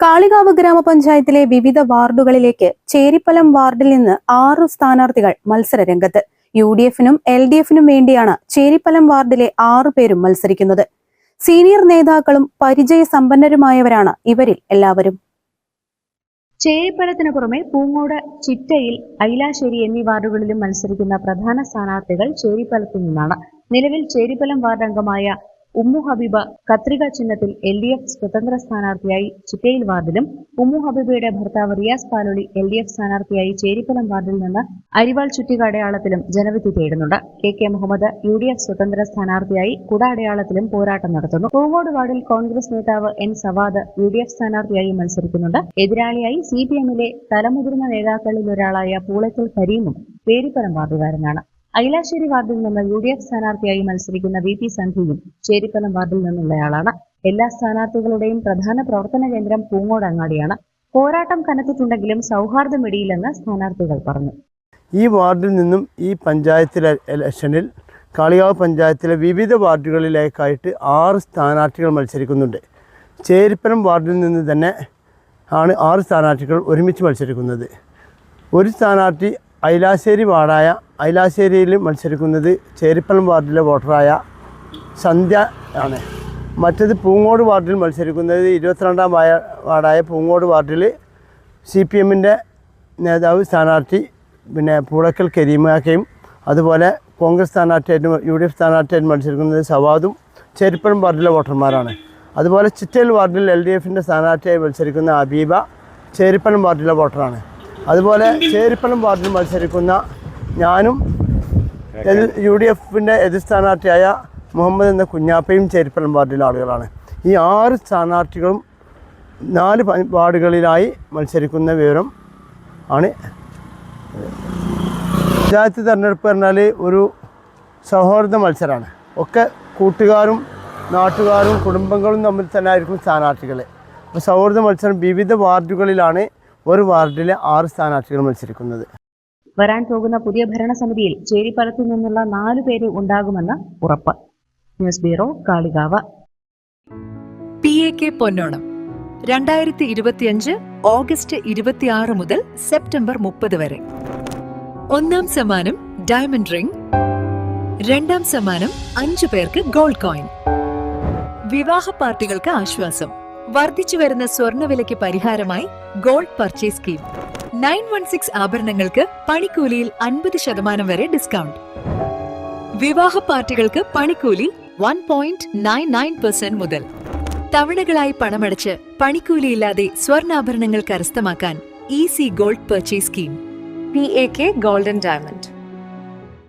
കാളികാവ് ഗ്രാമപഞ്ചായത്തിലെ വിവിധ വാർഡുകളിലേക്ക് ചേരിപ്പലം വാർഡിൽ നിന്ന് ആറു സ്ഥാനാർത്ഥികൾ മത്സര രംഗത്ത് യു ഡി എഫിനും എൽ ഡി എഫിനും വേണ്ടിയാണ് ചേരിപ്പലം വാർഡിലെ ആറു പേരും മത്സരിക്കുന്നത്. സീനിയർ നേതാക്കളും പരിചയ സമ്പന്നരുമായവരാണ് ഇവരിൽ എല്ലാവരും. ചേരിപ്പലത്തിന് പുറമെ പൂങ്ങോട് ചിറ്റയിൽ ഐലാശ്ശേരി എന്നീ വാർഡുകളിലും മത്സരിക്കുന്ന പ്രധാന സ്ഥാനാർത്ഥികൾ ചേരിപ്പലത്തു നിന്നാണ്. നിലവിൽ ചേരിപ്പലം വാർഡ് അംഗമായ ഉമ്മു ഹബീബ കത്രിക ചിഹ്നത്തിൽ എൽ ഡി എഫ് സ്വതന്ത്ര സ്ഥാനാർത്ഥിയായി ചിറ്റയിൽ വാർഡിലും ഉമ്മു ഹബീബയുടെ ഭർത്താവ് Riyas Paloli L D F സ്ഥാനാർത്ഥിയായി ചേരിപ്പലം വാർഡിൽ നിന്ന് അരിവാൾ ചുറ്റിക അടയാളത്തിലും ജനവിധി തേടുന്നുണ്ട്. K K Muhammad U D F സ്വതന്ത്ര സ്ഥാനാർത്ഥിയായി കുട അടയാളത്തിലും പോരാട്ടം നടത്തുന്നു. പൂങ്ങോട് വാർഡിൽ കോൺഗ്രസ് നേതാവ് N Savad U D F സ്ഥാനാർത്ഥിയായി മത്സരിക്കുന്നുണ്ട്. എതിരാളിയായി സി പി എമ്മിലെ തലമുതിർന്ന നേതാക്കളിൽ ഒരാളായ പൂളയ്ക്കൽ കരീമും പേരിപ്പലം വാർഡുകാരനാണ്. ഐലാശ്ശേരി വാർഡിൽ നിന്ന് യു ഡി എഫ് സ്ഥാനാർത്ഥിയായി മത്സരിക്കുന്ന വി പി സന്ധിയും ചേരിപ്പലം വാർഡിൽ നിന്നുള്ളയാളാണ്. എല്ലാ സ്ഥാനാർത്ഥികളുടെയും പ്രധാന പ്രവർത്തന കേന്ദ്രം പൂങ്ങോട് അങ്ങാടിയാണ്. പോരാട്ടം കനത്തിട്ടുണ്ടെങ്കിലും സൗഹാർദ്ദം ഇടിയില്ലെന്ന് സ്ഥാനാർത്ഥികൾ പറഞ്ഞു. ഈ വാർഡിൽ നിന്നും ഈ പഞ്ചായത്തിലെ ഇലക്ഷനിൽ കാളികാവ് പഞ്ചായത്തിലെ വിവിധ വാർഡുകളിലേക്കായിട്ട് ആറ് സ്ഥാനാർത്ഥികൾ മത്സരിക്കുന്നുണ്ട്. ചേരിപ്പലം വാർഡിൽ നിന്ന് തന്നെ ആണ് ആറ് സ്ഥാനാർത്ഥികൾ ഒരുമിച്ച് മത്സരിക്കുന്നത്. ഒരു സ്ഥാനാർത്ഥി ഐലാശ്ശേരി വാർഡായ ഐലാശ്ശേരിയിൽ മത്സരിക്കുന്നത് ചേരിപ്പലം വാർഡിലെ വോട്ടറായ സന്ധ്യ ആണ്. മറ്റത് പൂങ്ങോട് വാർഡിൽ മത്സരിക്കുന്നത് ഇരുപത്തിരണ്ടാം വാർഡായ പൂങ്ങോട് വാർഡിൽ സി പി എമ്മിന്റെ നേതാവ് സ്ഥാനാർത്ഥി പിന്നെ പൂളക്കൽ കരീമാക്കയും അതുപോലെ കോൺഗ്രസ് സ്ഥാനാർത്ഥിയായിട്ടും യു ഡി എഫ് സ്ഥാനാർത്ഥിയായിട്ട് മത്സരിക്കുന്നത് സവാദും ചേരിപ്പലം വാർഡിലെ വോട്ടർമാരാണ്. അതുപോലെ ചിറ്റൽ വാർഡിൽ എൽ ഡി എഫിന്റെ സ്ഥാനാർത്ഥിയായി മത്സരിക്കുന്ന അബീബ ചേരിപ്പലം വാർഡിലെ വോട്ടറാണ്. അതുപോലെ ചേരിപ്പലം വാർഡിൽ മത്സരിക്കുന്ന ഞാനും യു ഡി എഫിന്റെ എതിർ സ്ഥാനാർത്ഥിയായ മുഹമ്മദ് എന്ന കുഞ്ഞാപ്പയും ചേരിപ്പലം വാർഡിലെ ആളുകളാണ്. ഈ ആറ് സ്ഥാനാർത്ഥികളും നാല് വാർഡുകളിലായി മത്സരിക്കുന്ന വിവരം ആണ്. പഞ്ചായത്ത് തെരഞ്ഞെടുപ്പ് പറഞ്ഞാൽ ഒരു സൗഹാർദ്ദ മത്സരമാണ് ഒക്കെ കൂട്ടുകാരും നാട്ടുകാരും കുടുംബങ്ങളും തമ്മിൽ തന്നെ ആയിരിക്കും സ്ഥാനാർത്ഥികൾ അപ്പോൾ സൗഹൃദ മത്സരം വിവിധ വാർഡുകളിലാണ് ഒരു വാർഡിലെ ആറ് സ്ഥാനാർത്ഥികൾ മത്സരിക്കുന്നത്. വരാൻ പോകുന്ന പുതിയ ഭരണസമിതിയിൽ ചേരിപ്പലത്തു നിന്നുള്ള നാലു പേര് ഉണ്ടാകുമെന്ന് ഉറപ്പ്. News bureau Kalikavu. P A K Ponnonam. രണ്ടായിരത്തി ഇരുപത്തിയഞ്ച് ഓഗസ്റ്റ് ഇരുപത്തിയാറ് മുതൽ സെപ്റ്റംബർ മുപ്പത് വരെ. ഒന്നാം സമ്മാനം ഡയമണ്ട് റിംഗ്. രണ്ടാം സമ്മാനം അഞ്ചു പേർക്ക് ഗോൾഡ് കോയിൻ. വിവാഹ പാർട്ടികൾക്ക് ആശ്വാസം. വർദ്ധിച്ചു വരുന്ന സ്വർണവിലയ്ക്ക് പരിഹാരമായി gold purchase scheme. Nine one six ആഭരണങ്ങൾക്ക് പണിക്കൂലിയിൽ അൻപത് ശതമാനം വരെ ഡിസ്കൗണ്ട് വിവാഹ പാർട്ടികൾക്ക് പണിക്കൂലി one point nine nine percent മുതൽ. തവണകളായി പണമടച്ച് പണിക്കൂലിയില്ലാതെ സ്വർണാഭരണങ്ങൾ കരസ്ഥമാക്കാൻ easy gold purchase scheme P A K golden diamond